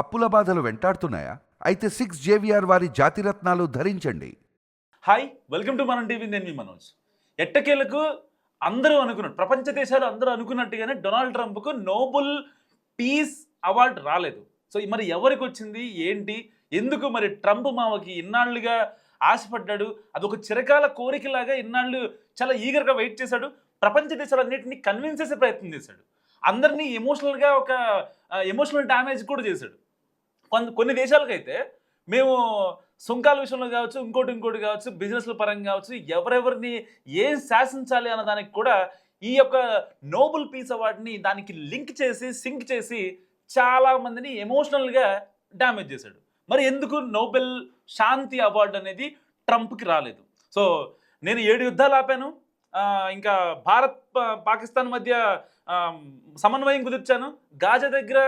అప్పుల బాధలు వెంటాడుతున్నాయా? అయితే సిక్స్ జేవిఆర్ వారి జాతిరత్నాలు ధరించండి. Hi welcome to Manam TV నేను మీ మనోజ్. ఎట్టకేలకు అందరూ అనుకున్నట్టు ప్రపంచ దేశాలు అందరూ అనుకున్నట్టుగానే డొనాల్డ్ ట్రంప్కు నోబుల్ పీస్ అవార్డు రాలేదు. సో మరి ఎవరికి వచ్చింది? ఏంటి? ఎందుకు మరి ట్రంప్ మావకి ఇన్నాళ్ళుగా ఆశపడ్డాడు? అదొక చిరకాల కోరికలాగా ఇన్నాళ్ళు చాలా ఈగర్గా వెయిట్ చేశాడు. ప్రపంచ దేశాలన్నింటినీ కన్విన్స్ చేసే ప్రయత్నం చేశాడు. అందరినీ ఎమోషనల్గా ఒక ఎమోషనల్ డ్యామేజ్ కూడా చేశాడు. కొన్ని కొన్ని దేశాలకైతే మేము సుంకాల విషయంలో కావచ్చు ఇంకోటి ఇంకోటి కావచ్చు బిజినెస్ల పరంగా కావచ్చు ఎవరెవరిని ఏం శాసించాలి అన్న దానికి కూడా ఈ యొక్క నోబుల్ పీస్ అవార్డుని దానికి లింక్ చేసి సింక్ చేసి చాలా మందిని ఎమోషనల్గా డ్యామేజ్ చేశాడు. మరి ఎందుకు నోబెల్ శాంతి అవార్డు అనేది ట్రంప్కి రాలేదు? సో నేను ఏడు యుద్ధాలు ఆపాను. ఇంకా భారత్ పాకిస్తాన్ మధ్య సమన్వయం కుదిర్చాను. గాజా దగ్గర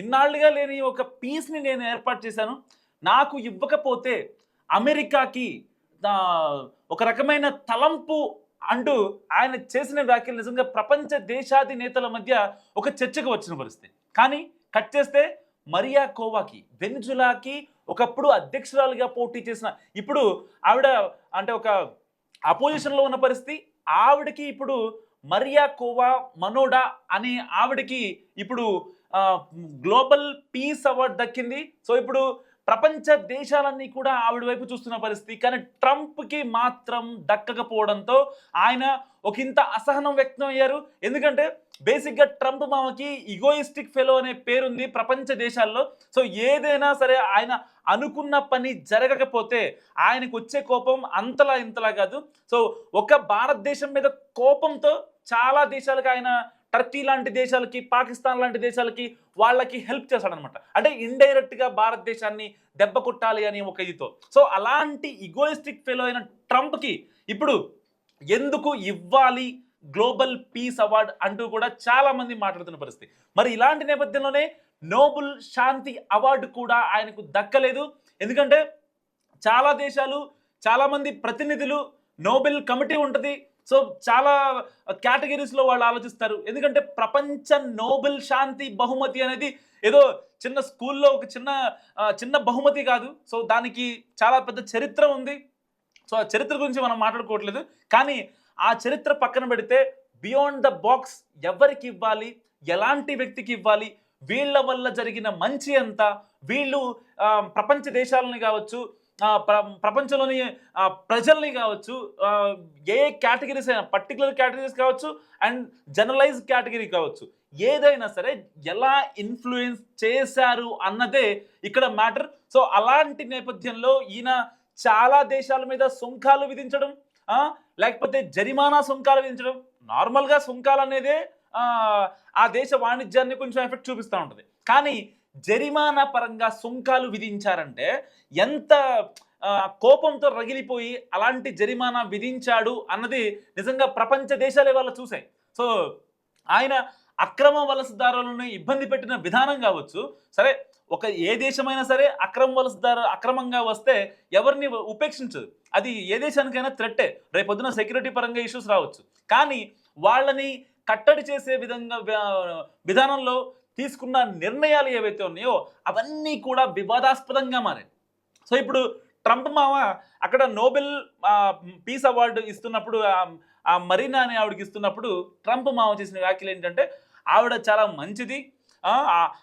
ఇన్నాళ్ళుగా లేని ఒక పీస్ని నేను ఏర్పాటు చేశాను. నాకు ఇవ్వకపోతే అమెరికాకి ఒక రకమైన తలంపు అంటూ ఆయన చేసిన వ్యాఖ్యలు నిజంగా ప్రపంచ దేశాధినేతల మధ్య ఒక చర్చకు వచ్చిన పరిస్థితి. కానీ కట్ చేస్తే మరియా కోవాకి వెనుజులాకి ఒకప్పుడు అధ్యక్షురాలుగా పోటీ చేసిన ఇప్పుడు ఆవిడ అంటే ఒక అపోజిషన్లో ఉన్న పరిస్థితి. ఆవిడకి ఇప్పుడు మరియా కోవా మనోడా అనే ఆవిడకి ఇప్పుడు గ్లోబల్ పీస్ అవార్డు దక్కింది. సో ఇప్పుడు ప్రపంచ దేశాలన్నీ కూడా ఆవిడ వైపు చూస్తున్న పరిస్థితి. కానీ ట్రంప్కి మాత్రం దక్కకపోవడంతో ఆయన ఒక ఇంత అసహనం వ్యక్తం అయ్యారు. ఎందుకంటే బేసిక్గా ట్రంప్ మామకి ఇగోయిస్టిక్ ఫెలో అనే పేరుంది ప్రపంచ దేశాల్లో. సో ఏదైనా సరే ఆయన అనుకున్న పని జరగకపోతే ఆయనకు వచ్చే కోపం అంతలా ఇంతలా కాదు. సో ఒక భారతదేశం మీద కోపంతో చాలా దేశాలకు ఆయన టర్కీ లాంటి దేశాలకి పాకిస్తాన్ లాంటి దేశాలకి వాళ్ళకి హెల్ప్ చేస్తాడనమాట అంటే ఇండైరెక్ట్గా భారతదేశాన్ని దెబ్బ కొట్టాలి అని ఒక ఇదితో. సో అలాంటి ఇగోయిస్టిక్ ఫెలో అయిన ట్రంప్కి ఇప్పుడు ఎందుకు ఇవ్వాలి గ్లోబల్ పీస్ అవార్డ్ అంటూ కూడా చాలామంది మాట్లాడుతున్న పరిస్థితి. మరి ఇలాంటి నేపథ్యంలోనే నోబుల్ శాంతి అవార్డు కూడా ఆయనకు దక్కలేదు. ఎందుకంటే చాలా దేశాలు చాలామంది ప్రతినిధులు నోబెల్ కమిటీ ఉంటుంది. సో చాలా కేటగిరీస్లో వాళ్ళు ఆలోచిస్తారు. ఎందుకంటే ప్రపంచ నోబెల్ శాంతి బహుమతి అనేది ఏదో చిన్న స్కూల్లో ఒక చిన్న చిన్న బహుమతి కాదు. సో దానికి చాలా పెద్ద చరిత్ర ఉంది. సో ఆ చరిత్ర గురించి మనం మాట్లాడుకోవట్లేదు. కానీ ఆ చరిత్ర పక్కన పెడితే బియాండ్ ద బాక్స్ ఎవరికి ఇవ్వాలి? ఎలాంటి వ్యక్తికి ఇవ్వాలి? వీళ్ళ వల్ల జరిగిన మంచి ఎంత? వీళ్ళు ప్రపంచ దేశాలని కావచ్చు ప్రపంచంలోని ప్రజల్ని కావచ్చు ఏ కేటగిరీస్ అయినా పర్టికులర్ కేటగిరీస్ కావచ్చు అండ్ జనరలైజ్ కేటగిరీ కావచ్చు. ఏదైనా సరే ఎలా ఇన్ఫ్లుయెన్స్ చేశారు అన్నదే ఇక్కడ మ్యాటర్. సో అలాంటి నేపథ్యంలో ఈయన చాలా దేశాల మీద సుంకాలు విధించడం లేకపోతే జరిమానా సుంకాలు విధించడం నార్మల్గా సుంకాలు అనేదే ఆ, ఆ దేశ వాణిజ్యాన్ని కొంచెం ఎఫెక్ట్ చూపిస్తూ ఉంటుంది. కానీ జరిమానా పరంగా సుంకాలు విధించారంటే ఎంత కోపంతో రగిలిపోయి అలాంటి జరిమానా విధించాడు అన్నది నిజంగా ప్రపంచ దేశాలే వాళ్ళు చూసాయి సో ఆయన అక్రమ వలసదారులను ఇబ్బంది పెట్టిన విధానం కావచ్చు సరే ఒక ఏ దేశమైనా సరే అక్రమ వలసదారు అక్రమంగా వస్తే ఎవరిని ఉపేక్షించదు. అది ఏ దేశానికైనా థ్రెట్టే రేపొద్దున సెక్యూరిటీ పరంగా ఇష్యూస్ రావచ్చు. కానీ వాళ్ళని కట్టడి చేసే విధంగా విధానంలో తీసుకున్న నిర్ణయాలు ఏవైతే ఉన్నాయో అవన్నీ కూడా వివాదాస్పదంగా మారాయి. సో ఇప్పుడు ట్రంప్ మామ అక్కడ నోబెల్ పీస్ అవార్డు ఇస్తున్నప్పుడు ఆ- మరీనా అనే ఆవిడకి ఇస్తున్నప్పుడు ట్రంప్ మామ చేసిన వ్యాఖ్యలు ఏంటంటే ఆవిడ చాలా మంచిది.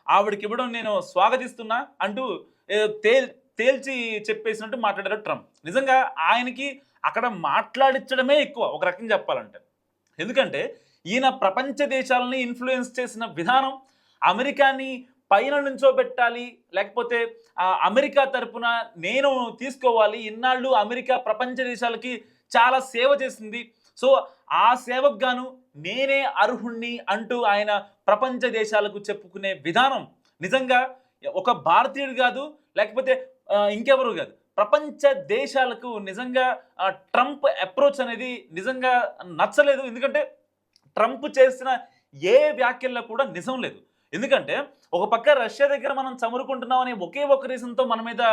ఆవిడకి ఇవ్వడం నేను స్వాగతిస్తున్నా అంటూ తేల్ తేల్చి చెప్పేసినట్టు మాట్లాడారు ట్రంప్. నిజంగా ఆయనకి అక్కడ మాట్లాడించడమే ఎక్కువ ఒక రకంగా చెప్పాలంటే. ఎందుకంటే ఈయన ప్రపంచ దేశాలని ఇన్ఫ్లుయెన్స్ చేసిన విధానం అమెరికాని పైన నుంచోబెట్టాలి లేకపోతే అమెరికా తరపున నేను తీసుకోవాలి. ఇన్నాళ్ళు అమెరికా ప్రపంచ దేశాలకి చాలా సేవ చేసింది. సో ఆ సేవకు గాను నేనే అర్హుణ్ణి అంటూ ఆయన ప్రపంచ దేశాలకు చెప్పుకునే విధానం. నిజంగా ఒక భారతీయుడు కాదు లేకపోతే ఇంకెవరు కాదు. ప్రపంచ దేశాలకు నిజంగా ట్రంప్ అప్రోచ్ అనేది నిజంగా నచ్చలేదు. ఎందుకంటే ట్రంప్ చేసిన ఏ వ్యాఖ్యల్లో కూడా నిజం లేదు. ఎందుకంటే ఒక పక్క రష్యా దగ్గర మనం చమురుకుంటున్నాం అనే ఒకే ఒక రీజన్తో మన మీద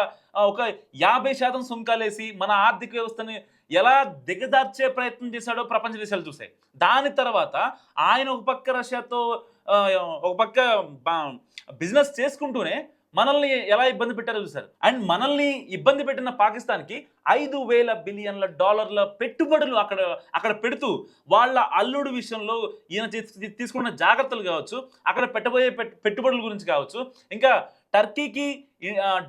ఒక యాభై శాతం సుంకాలేసి మన ఆర్థిక వ్యవస్థని ఎలా దిగదార్చే ప్రయత్నం చేశాడో ప్రపంచ దేశాలు చూసాయి దాని తర్వాత ఆయన ఒక పక్క రష్యాతో ఒక పక్క బిజినెస్ చేసుకుంటూనే మనల్ని ఎలా ఇబ్బంది పెట్టారో చూసారు అండ్ మనల్ని ఇబ్బంది పెట్టిన పాకిస్తాన్కి ఐదు వేల బిలియన్ల డాలర్ల పెట్టుబడులు అక్కడ అక్కడ పెడుతూ వాళ్ళ అల్లుడు విషయంలో ఈయన తీసుకున్న జాగ్రత్తలు కావచ్చు అక్కడ పెట్టబోయే పెట్టుబడుల గురించి కావచ్చు ఇంకా టర్కీకి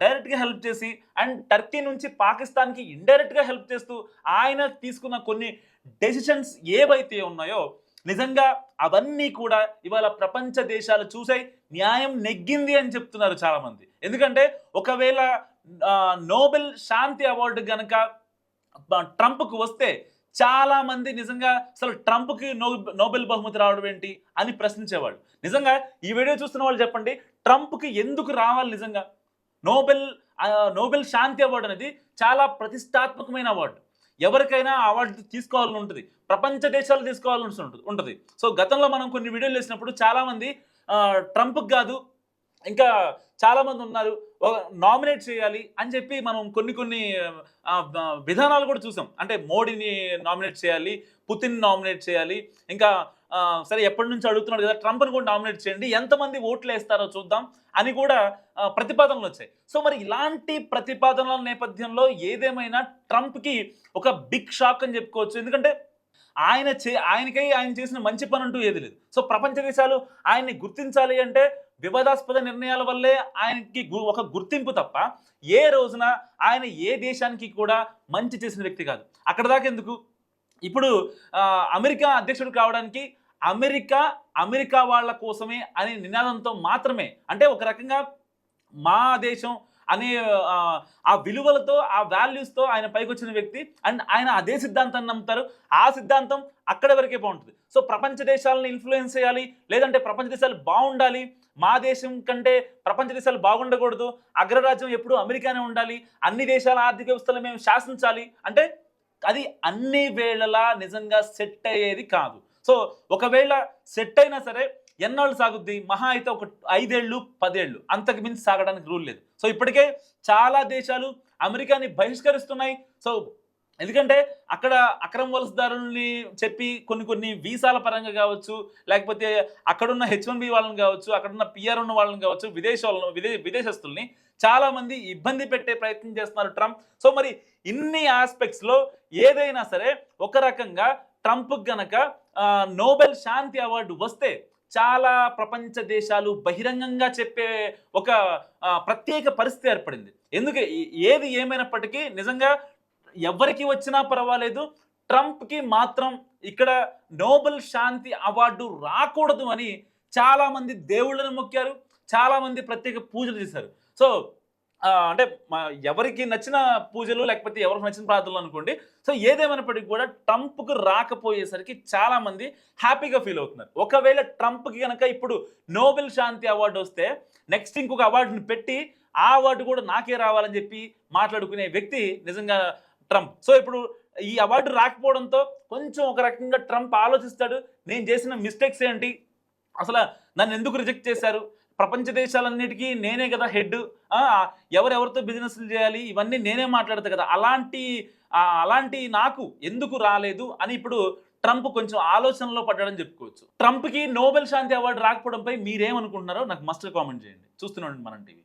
డైరెక్ట్గా హెల్ప్ చేసి అండ్ టర్కీ నుంచి పాకిస్తాన్కి ఇండైరెక్ట్గా హెల్ప్ చేస్తూ ఆయన తీసుకున్న కొన్ని డెసిషన్స్ ఏవైతే ఉన్నాయో నిజంగా అవన్నీ కూడా ఇవాళ ప్రపంచ దేశాలు చూసాయి న్యాయం నెగ్గింది అని చెప్తున్నారు చాలామంది. ఎందుకంటే ఒకవేళ నోబెల్ శాంతి అవార్డు గనక ట్రంప్కు వస్తే చాలా మంది నిజంగా అసలు ట్రంప్కి నోబెల్ బహుమతి రావడం ఏంటి అని ప్రశ్నించేవాళ్ళు. నిజంగా ఈ వీడియో చూస్తున్న వాళ్ళు చెప్పండి ట్రంప్కి ఎందుకు రావాలి నిజంగా? నోబెల్ నోబెల్ శాంతి అవార్డు అనేది చాలా ప్రతిష్టాత్మకమైన అవార్డు. ఎవరికైనా అవార్డు తీసుకోవాలని ఉంటుంది. ప్రపంచ దేశాలు తీసుకోవాలని ఉంటుంది. ఉంటుంది. సో గతంలో మనం కొన్ని వీడియోలు వేసినప్పుడు చాలామంది ట్రంప్కి కాదు ఇంకా చాలామంది ఉన్నారు. నామినేట్ చేయాలి అని చెప్పి మనం కొన్ని కొన్ని విధానాలు కూడా చూసాం. అంటే మోడీని నామినేట్ చేయాలి పుతిన్ నామినేట్ చేయాలి ఇంకా సరే ఎప్పటి నుంచి అడుగుతున్నాడు కదా ట్రంప్ని కూడా నామినేట్ చేయండి ఎంతమంది ఓట్లు వేస్తారో చూద్దాం అని కూడా ప్రతిపాదనలు వచ్చాయి. సో మరి ఇలాంటి ప్రతిపాదనల నేపథ్యంలో ఏదేమైనా ట్రంప్కి ఒక బిగ్ షాక్ అని చెప్పుకోవచ్చు. ఎందుకంటే ఆయన చే ఆయనకై ఆయన చేసిన మంచి పని అంటూ ఏది లేదు. సో ప్రపంచ దేశాలు ఆయన్ని గుర్తించాలి అంటే వివాదాస్పద నిర్ణయాల వల్లే ఆయనకి గు- ఒక గుర్తింపు తప్ప ఏ రోజున ఆయన ఏ దేశానికి కూడా మంచి చేసిన వ్యక్తి కాదు. అక్కడ దాకా ఎందుకు? ఇప్పుడు అమెరికా అధ్యక్షుడు కావడానికి అమెరికా అమెరికా వాళ్ళ కోసమే అనే నినాదంతో మాత్రమే. అంటే ఒక రకంగా మా దేశం అనే ఆ, విలువలతో ఆ వాల్యూస్తో ఆయన పైకి వచ్చిన వ్యక్తి అండ్ ఆయన అదే సిద్ధాంతాన్ని నమ్ముతారు. ఆ సిద్ధాంతం అక్కడ వరకే బాగుంటుంది. సో ప్రపంచ దేశాలను ఇన్ఫ్లుయెన్స్ చేయాలి లేదంటే ప్రపంచ దేశాలు బాగుండాలి మా దేశం కంటే ప్రపంచ దేశాలు బాగుండకూడదు అగ్రరాజ్యం ఎప్పుడు అమెరికానే ఉండాలి అన్ని దేశాల ఆర్థిక వ్యవస్థలు మేము శాసించాలి అంటే అది అన్ని వేళలా నిజంగా సెట్ అయ్యేది కాదు. సో ఒకవేళ సెట్ అయినా సరే ఎన్నాళ్ళు సాగుద్ది? మహా అయితే ఒక ఐదేళ్ళు పదేళ్ళు. అంతకు మించి సాగడానికి రూల్ లేదు. సో ఇప్పటికే చాలా దేశాలు అమెరికాని బహిష్కరిస్తున్నాయి. సో ఎందుకంటే అక్కడ అక్రమ వలసదారుల్ని చెప్పి కొన్ని కొన్ని వీసాల పరంగా కావచ్చు లేకపోతే అక్కడున్న హెచ్ వన్ బి వాళ్ళని కావచ్చు అక్కడున్న పిఆర్ ఉన్న వాళ్ళని కావచ్చు విదేశాలను విదే విదేశస్తుల్ని చాలామంది ఇబ్బంది పెట్టే ప్రయత్నం చేస్తున్నారు ట్రంప్. సో మరి ఇన్ని ఆస్పెక్ట్స్లో ఏదైనా సరే ఒక రకంగా ట్రంప్ గనక నోబెల్ శాంతి అవార్డు వస్తే చాలా ప్రపంచ దేశాలు బహిరంగంగా చెప్పే ఒక ప్రత్యేక పరిస్థితి ఏర్పడింది. ఎందుకు? ఏది ఏమైనప్పటికీ నిజంగా ఎవరికి వచ్చినా పర్వాలేదు ట్రంప్కి మాత్రం ఇక్కడ నోబెల్ శాంతి అవార్డు రాకూడదు అని చాలామంది దేవుళ్ళను దేవుళ్ళని మొక్కారు చాలామంది ప్రత్యేక పూజలు చేశారు. సో అంటే మా- ఎవరికి నచ్చిన పూజలు లేకపోతే ఎవరికి నచ్చిన ప్రార్థనలు అనుకోండి. సో ఏదేమైనప్పటికీ కూడా ట్రంప్కు రాకపోయేసరికి చాలామంది హ్యాపీగా ఫీల్ అవుతున్నారు. ఒకవేళ ట్రంప్కి కనుక ఇప్పుడు నోబెల్ శాంతి అవార్డు వస్తే నెక్స్ట్ ఇంకొక అవార్డుని పెట్టి ఆ అవార్డు కూడా నాకే రావాలని చెప్పి మాట్లాడుకునే వ్యక్తి నిజంగా ట్రంప్. సో ఇప్పుడు ఈ అవార్డు రాకపోవడంతో కొంచెం ఒక రకంగా ట్రంప్ ఆలోచిస్తాడు. నేను చేసిన మిస్టేక్స్ ఏంటి? అసలు నన్ను ఎందుకు రిజెక్ట్ చేశారు? ప్రపంచ దేశాలన్నిటికీ నేనే కదా హెడ్. ఎవరెవరితో బిజినెస్లు చేయాలి ఇవన్నీ నేనే మాట్లాడతా కదా. అలాంటి అలాంటి నాకు ఎందుకు రాలేదు అని ఇప్పుడు ట్రంప్ కొంచెం ఆలోచనలో పడ్డాడని చెప్పుకోవచ్చు. ట్రంప్కి నోబెల్ శాంతి అవార్డు రాకపోవడంపై మీరేమనుకుంటున్నారో నాకు మస్ట్ కామెంట్ చేయండి. చూస్తున్నాండి మనం టీవీ.